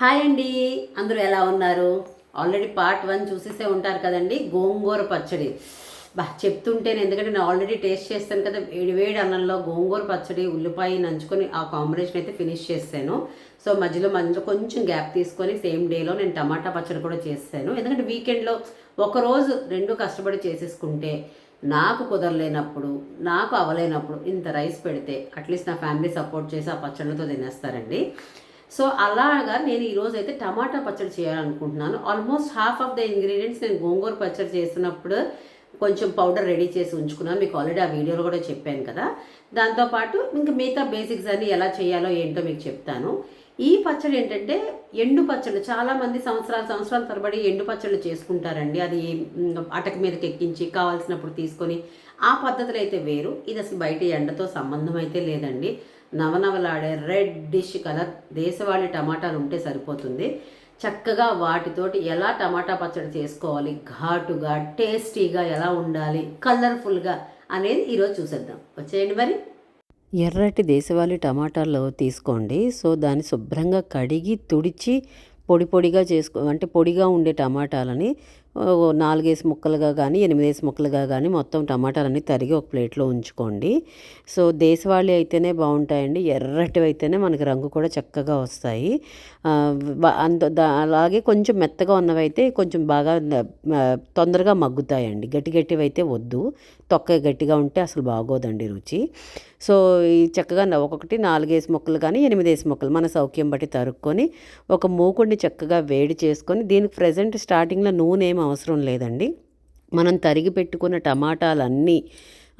Hi అండి. అందరూ ఎలా ఉన్నారు? ఆల్రెడీ పార్ట్ వన్ చూసేసే ఉంటారు కదండి. గోంగూర పచ్చడి. బా చెప్తుంటేనే ఎందుకంటే నేను ఆల్రెడీ టేస్ట్ చేస్తాను కదా వేడి వేడి అన్నంలో గోంగూర పచ్చడి ఉల్లిపాయ నంచుకొని ఆ కాంబినేషన్ అయితే ఫినిష్ చేశాను సో మధ్యలో మధ్యలో కొంచెం గ్యాప్ తీసుకొని సేమ్ డేలో నేను టమాటా పచ్చడి కూడా చేస్తాను. ఎందుకంటే వీకెండ్లో ఒకరోజు రెండు కష్టపడి చేసేసుకుంటే నాకు కుదరలేనప్పుడు నాకు అవలేనప్పుడు ఇంత రైస్ పెడితే అట్లీస్ట్ నా ఫ్యామిలీ సపోర్ట్ చేసి ఆ పచ్చళ్ళతో తినేస్తారండి. సో అలాగా నేను ఈరోజు అయితే టమాటా పచ్చడి చేయాలనుకుంటున్నాను. Almost half of the ingredients నేను గోంగూర పచ్చడి చేసినప్పుడు కొంచెం పౌడర్ రెడీ చేసి ఉంచుకున్నాను. మీకు ఆల్రెడీ ఆ వీడియోలో కూడా చెప్పాను కదా. దాంతోపాటు ఇంకా మిగతా బేసిక్స్ అన్ని ఎలా చేయాలో ఏంటో మీకు చెప్తాను. ఈ పచ్చడి ఏంటంటే ఎండు పచ్చళ్ళు చాలా మంది సంవత్సరాలు సంవత్సరాల తరబడి ఎండు పచ్చళ్ళు చేసుకుంటారండి. అది అటక మీదకి ఎక్కించి కావాల్సినప్పుడు తీసుకొని ఆ పద్ధతులు అయితే వేరు. ఇది అసలు బయట ఎండతో సంబంధం అయితే లేదండి. నవనవలాడే రెడ్ డిష్ కలర్ దేశవాళీ టమాటాలు ఉంటే సరిపోతుంది. చక్కగా వాటితోటి ఎలా టమాటా పచ్చడి చేసుకోవాలి ఘాటుగా టేస్టీగా ఎలా ఉండాలి కలర్ఫుల్గా అనేది ఈరోజు చూసేద్దాం. వచ్చేయండి మరి. ఎర్రటి దేశవాళీ టమాటాలు తీసుకోండి. సో దాన్ని శుభ్రంగా కడిగి తుడిచి పొడి పొడిగా చేసుకో అంటే పొడిగా ఉండే టమాటాలని నాలుగేసి ముక్కలుగా కానీ ఎనిమిదేసి ముక్కలుగా కానీ మొత్తం టమాటాలన్నీ తరిగి ఒక ప్లేట్లో ఉంచుకోండి. సో దేశవాళీ అయితేనే బాగుంటాయండి. ఎర్రటివి అయితేనే మనకి రంగు కూడా చక్కగా వస్తాయి. అంత అలాగే కొంచెం మెత్తగా ఉన్నవి అయితే కొంచెం బాగా తొందరగా మగ్గుతాయండి. గట్టి గట్టివి అయితే వద్దు. తొక్క గట్టిగా ఉంటే అసలు బాగోదండి రుచి. సో ఈ చక్కగా ఒకటి ఒక్కొక్కటి నాలుగేసి ముక్కలు కానీ ఎనిమిదేసి ముక్కలు మన సౌఖ్యం బట్టి తరుక్కొని ఒక మూకుడిని చక్కగా వేడి చేసుకొని దీనికి ప్రజెంట్ స్టార్టింగ్లో నూనె ఏం అవసరం లేదండి. మనం తరిగి పెట్టుకున్న టమాటాలన్నీ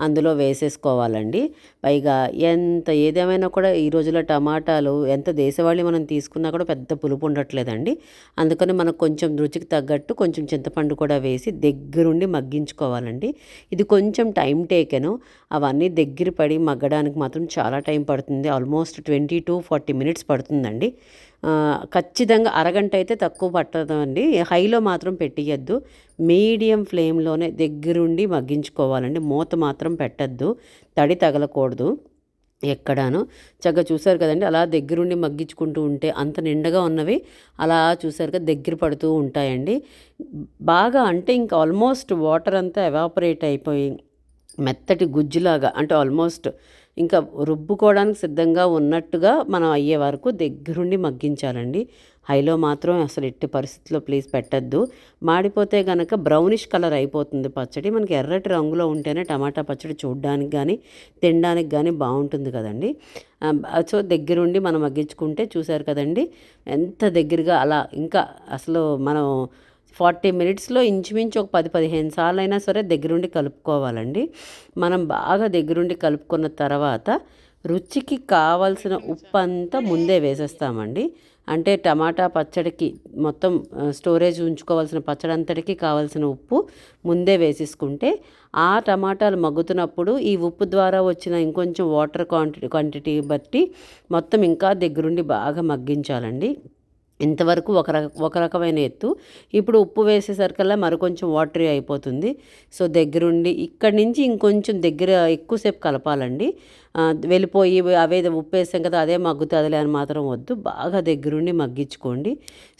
అందులో వేసేసుకోవాలండి. పైగా ఎంత ఏదేమైనా కూడా ఈ రోజుల్లో టమాటాలు ఎంత దేశవాళీ మనం తీసుకున్నా కూడా పెద్ద పులుపు ఉండట్లేదండి. అందుకని మనకు కొంచెం రుచికి తగ్గట్టు కొంచెం చింతపండు కూడా వేసి దగ్గరుండి మగ్గించుకోవాలండి. ఇది కొంచెం టైం టేకెను. అవన్నీ దగ్గర పడి మగ్గడానికి మాత్రం చాలా టైం పడుతుంది. Almost twenty to forty minutes పడుతుందండి. ఖచ్చితంగా అరగంట అయితే తక్కువ పట్టదండి. హైలో మాత్రం పెట్టియద్దు మీడియం ఫ్లేమ్లోనే దగ్గరుండి మగ్గించుకోవాలండి. మూత మాత్రం పెట్టద్దు. తడి తగలకూడదు ఎక్కడాను. చక్కగా చూసారు కదండి అలా దగ్గరుండి మగ్గించుకుంటూ ఉంటే అంత నిండగా ఉన్నవి అలా చూసారు కదా దగ్గర పడుతూ ఉంటాయండి. బాగా అంటే ఇంకా ఆల్మోస్ట్ వాటర్ అంతా ఎవాపరేట్ అయిపోయి మెత్తటి గుజ్జులాగా అంటే ఆల్మోస్ట్ ఇంకా రుబ్బుకోవడానికి సిద్ధంగా ఉన్నట్టుగా మనం అయ్యే వరకు దగ్గరుండి మగ్గించాలండి. హైలో మాత్రం అసలు ఎట్టి పరిస్థితుల్లో ప్లీజ్ పెట్టద్దు. మాడిపోతే గనక బ్రౌనిష్ కలర్ అయిపోతుంది పచ్చడి. మనకి ఎర్రటి రంగులో ఉంటేనే టమాటా పచ్చడి చూడడానికి కానీ తినడానికి కానీ బాగుంటుంది కదండి. సో దగ్గరుండి మనం మగ్గించుకుంటే చూసారు కదండి. ఎంత దగ్గరగా అలా ఇంకా అసలు మనం ఫార్టీ మినిట్స్లో ఇంచుమించు ఒక పది పదిహేను సార్లు అయినా సరే దగ్గరుండి కలుపుకోవాలండి. మనం బాగా దగ్గరుండి కలుపుకున్న తర్వాత రుచికి కావాల్సిన ఉప్పు అంతా ముందే వేసేస్తామండి. అంటే టమాటా పచ్చడికి మొత్తం స్టోరేజ్ ఉంచుకోవాల్సిన పచ్చడి అంతటికి కావాల్సిన ఉప్పు ముందే వేసేసుకుంటే ఆ టమాటాలు మగ్గుతున్నప్పుడు ఈ ఉప్పు ద్వారా వచ్చిన ఇంకొంచెం వాటర్ క్వాంటిటీ క్వాంటిటీ బట్టి మొత్తం ఇంకా దగ్గరుండి బాగా మగ్గించాలండి. ఇంతవరకు ఒక రక ఒక రకమైన ఎత్తు. ఇప్పుడు ఉప్పు వేసేసరికల్లా మరికొంచెం వాటరీ అయిపోతుంది. సో దగ్గరుండి ఇక్కడి నుంచి ఇంకొంచెం దగ్గర ఎక్కువసేపు కలపాలండి. వెళ్ళిపోయి అవే ఉప్పు వేసాం కదా అదే మగ్గుతుందిలే అని మాత్రం వద్దు. బాగా దగ్గరుండి మగ్గించుకోండి.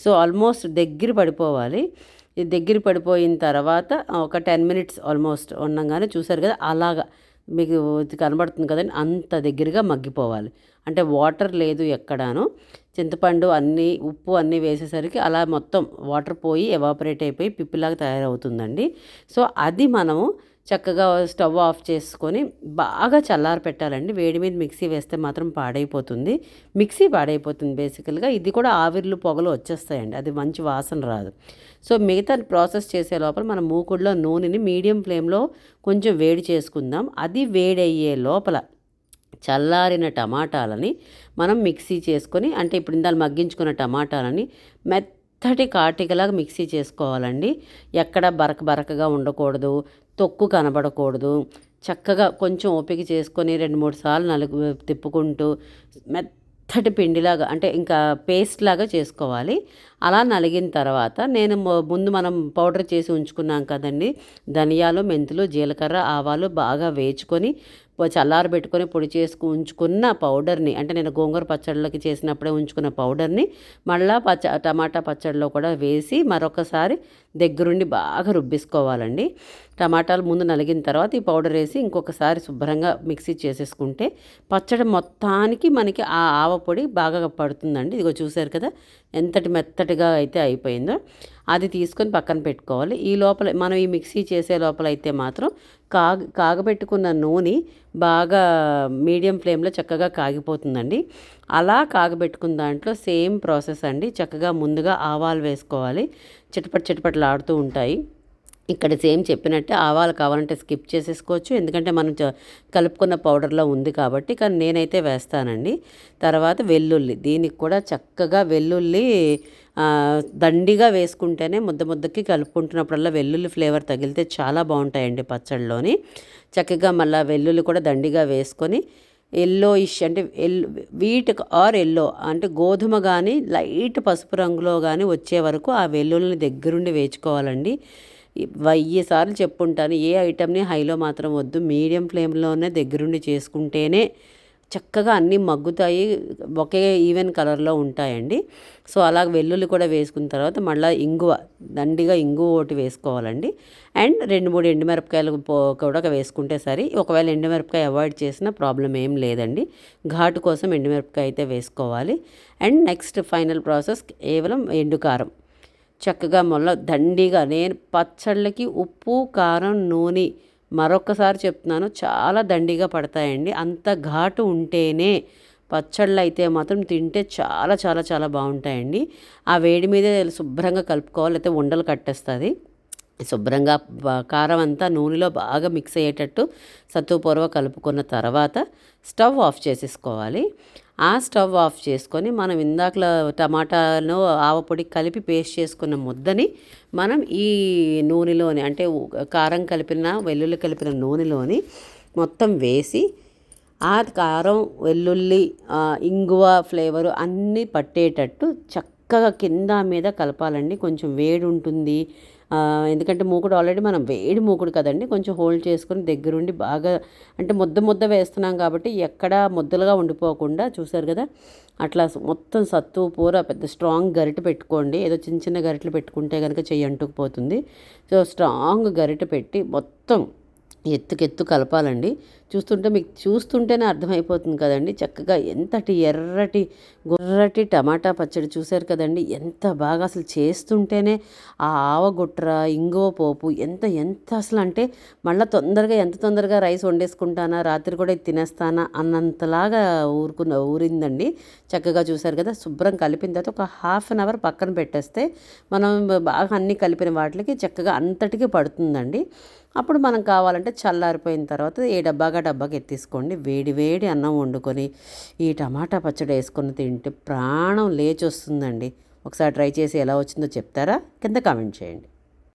సో ఆల్మోస్ట్ దగ్గర పడిపోవాలి. ఇది దగ్గర పడిపోయిన తర్వాత ఒక టెన్ మినిట్స్ ఆల్మోస్ట్ ఉండగానే చూసారు కదా అలాగా మీకు ఇది కనబడుతుంది కదండి అంత దగ్గరగా మగ్గిపోవాలి. అంటే వాటర్ లేదు ఎక్కడాను. చింతపండు అన్నీ ఉప్పు అన్నీ వేసేసరికి అలా మొత్తం వాటర్ పోయి ఎవాపరేట్ అయిపోయి పిప్పిలాగా తయారవుతుందండి. సో అది మనము చక్కగా స్టవ్ ఆఫ్ చేసుకొని బాగా చల్లారి పెట్టాలండి. వేడి మీద మిక్సీ వేస్తే మాత్రం పాడైపోతుంది. మిక్సీ పాడైపోతుంది బేసికల్గా. ఇది కూడా ఆవిర్లు పొగలు వచ్చేస్తాయండి. అది మంచి వాసన రాదు. సో మిగతా ప్రాసెస్ చేసే లోపల మన మూకుడులో నూనెని మీడియం ఫ్లేమ్లో కొంచెం వేడి చేసుకుందాం. అది వేడయ్యే లోపల చల్లారిన టమాటాలని మనం మిక్సీ చేసుకొని అంటే ఇప్పుడు ఇందాలు మగ్గించుకున్న టమాటాలని మెత్తటి కాటికలాగా మిక్సీ చేసుకోవాలండి. ఎక్కడ బరక బరకగా ఉండకూడదు. తొక్కు కనబడకూడదు. చక్కగా కొంచెం ఓపిక చేసుకొని రెండు మూడు సార్లు నలుగు తిప్పుకుంటూ మెత్తటి పిండిలాగా అంటే ఇంకా పేస్ట్ లాగా చేసుకోవాలి. అలా నలిగిన తర్వాత నేను ముందు మనం పౌడర్ చేసి ఉంచుకున్నాం కదండి. ధనియాలు మెంతులు జీలకర్ర ఆవాలు బాగా వేచుకొని చల్లారబెట్టుకొని పొడి చేసుకు ఉంచుకున్న పౌడర్ని అంటే నేను గోంగూర పచ్చడిలోకి చేసినప్పుడే ఉంచుకున్న పౌడర్ని మళ్ళీ పచ్చ టమాటా పచ్చడిలో కూడా వేసి మరొకసారి దగ్గరుండి బాగా రుబ్బేసుకోవాలండి. టమాటాలు ముందు నలిగిన తర్వాత ఈ పౌడర్ వేసి ఇంకొకసారి శుభ్రంగా మిక్సీ చేసేసుకుంటే పచ్చడి మొత్తానికి మనకి ఆ ఆవపొడి బాగా పడుతుందండి. ఇదిగో చూసారు కదా ఎంతటి మెత్తటిగా అయితే అయిపోయిందో అది తీసుకొని పక్కన పెట్టుకోవాలి. ఈ లోపల మనం ఈ మిక్సీ చేసే లోపల అయితే మాత్రం కాగ కాగబెట్టుకున్న నూనె బాగా మీడియం ఫ్లేమ్లో చక్కగా కాగిపోతుందండి. అలా కాగబెట్టుకున్న దాంట్లో సేమ్ ప్రాసెస్ అండి. చక్కగా ముందుగా ఆవాలు వేసుకోవాలి. చిటపట్ చిటపట్లాడుతూ ఉంటాయి. ఇక్కడ సేమ్ చెప్పినట్టే ఆవాలు కావాలంటే స్కిప్ చేసేసుకోవచ్చు. ఎందుకంటే మనం కలుపుకున్న పౌడర్లో ఉంది కాబట్టి కానీ నేనైతే వేస్తానండి. తర్వాత వెల్లుల్లి దీనికి కూడా చక్కగా వెల్లుల్లి దండిగా వేసుకుంటేనే ముద్ద ముద్దకి కలుపుకుంటున్నప్పుడల్లా వెల్లుల్లి ఫ్లేవర్ తగిలితే చాలా బాగుంటాయండి పచ్చళ్ళలోని. చక్కగా మళ్ళీ వెల్లుల్లి కూడా దండిగా వేసుకొని ఎల్లో ఇష్ అంటే ఎల్ వీట్ ఆర్ ఎల్లో అంటే గోధుమ కానీ లైట్ పసుపు రంగులో కానీ వచ్చే వరకు ఆ వెల్లుల్ని దగ్గరుండి వేచుకోవాలండి వెయ్యి సార్లు చెప్పుంటాను ఏ ఐటమ్ని హైలో మాత్రం వద్దు మీడియం ఫ్లేమ్లోనే దగ్గరుండి చేసుకుంటేనే చక్కగా అన్నీ మగ్గుతాయి ఒకే ఈవెన్ కలర్లో ఉంటాయండి. సో అలా వెల్లుల్లి కూడా వేసుకున్న తర్వాత మళ్ళీ ఇంగువ దండిగా ఇంగువ ఒకటి వేసుకోవాలండి. అండ్ రెండు మూడు ఎండుమిరపకాయలు కూడా వేసుకుంటే సరే. ఒకవేళ ఎండుమిరపకాయ అవాయిడ్ చేసినా ప్రాబ్లం ఏం లేదండి. ఘాటు కోసం ఎండుమిరపకాయ అయితే వేసుకోవాలి. అండ్ నెక్స్ట్ ఫైనల్ ప్రాసెస్ కేవలం ఎండుకారం చక్కగా మొల్ల దండిగా నేను పచ్చళ్ళకి ఉప్పు కారం నూనె మరొకసారి చెప్తున్నాను చాలా దండిగా పడతాయండి. అంత ఘాటు ఉంటేనే పచ్చళ్ళు అయితే మాత్రం తింటే చాలా చాలా చాలా బాగుంటాయండి. ఆ వేడి మీదే శుభ్రంగా కలుపుకోవాలి లేకపోతే ఉండలు కట్టేస్తుంది. శుభ్రంగా కారం అంతా నూనెలో బాగా మిక్స్ అయ్యేటట్టు సత్తుపూర్వ కలుపుకున్న తర్వాత స్టవ్ ఆఫ్ చేసేసుకోవాలి. ఆ స్టవ్ ఆఫ్ చేసుకొని మనం ఇందాకలో టమాటాను ఆవపొడి కలిపి పేస్ట్ చేసుకున్న ముద్దని మనం ఈ నూనెలోని అంటే కారం కలిపిన వెల్లుల్లి కలిపిన నూనెలోని మొత్తం వేసి ఆ కారం వెల్లుల్లి ఇంగువ ఫ్లేవరు అన్నీ పట్టేటట్టు చక్క చక్కగా కింద మీద కలపాలండి. కొంచెం వేడి ఉంటుంది ఎందుకంటే మూకుడు ఆల్రెడీ మనం వేడి మూకుడు కదండి. కొంచెం హోల్డ్ చేసుకొని దగ్గరుండి బాగా అంటే ముద్ద ముద్ద వేస్తున్నాం కాబట్టి ఎక్కడ ముద్దలుగా ఉండిపోకుండా చూసారు కదా? అట్లా మొత్తం సత్తు పూర పెద్ద స్ట్రాంగ్ గరిట పెట్టుకోండి. ఏదో చిన్న చిన్న గరిటలు పెట్టుకుంటే కనుక చెయ్యి అంటుకుపోతుంది. సో స్ట్రాంగ్ గరిట పెట్టి మొత్తం ఎత్తుకెత్తు కలపాలండి. చూస్తుంటే మీకు చూస్తుంటేనే అర్థమైపోతుంది కదండి. చక్కగా ఎంతటి ఎర్రటి గుర్రటి టమాటా పచ్చడి చూశారు కదండి. ఎంత బాగా అసలు చేస్తుంటేనే ఆ ఆవగుట్ర ఇంగువ పోపు ఎంత ఎంత అసలు అంటే మళ్ళీ తొందరగా ఎంత తొందరగా రైస్ వండేసుకుంటానా రాత్రి కూడా ఇది తినేస్తానా అన్నంతలాగా ఊరుకున్న ఊరిందండి. చక్కగా చూశారు కదా. శుభ్రం కలిపిన తర్వాత ఒక హాఫ్ అన్ అవర్ పక్కన పెట్టేస్తే మనం బాగా అన్నీ కలిపిన వాటికి చక్కగా అంతటికి పడుతుందండి. అప్పుడు మనం కావాలంటే చల్లారిపోయిన తర్వాత ఏ డబ్బాగా డబ్బాకి ఎత్తేసుకోండి. వేడి వేడి అన్నం వండుకొని ఈ టమాటా పచ్చడి వేసుకొని తింటే ప్రాణం లేచి వస్తుందండి ఒకసారి ట్రై చేసి ఎలా వచ్చిందో చెప్తారా? కింద కామెంట్ చేయండి.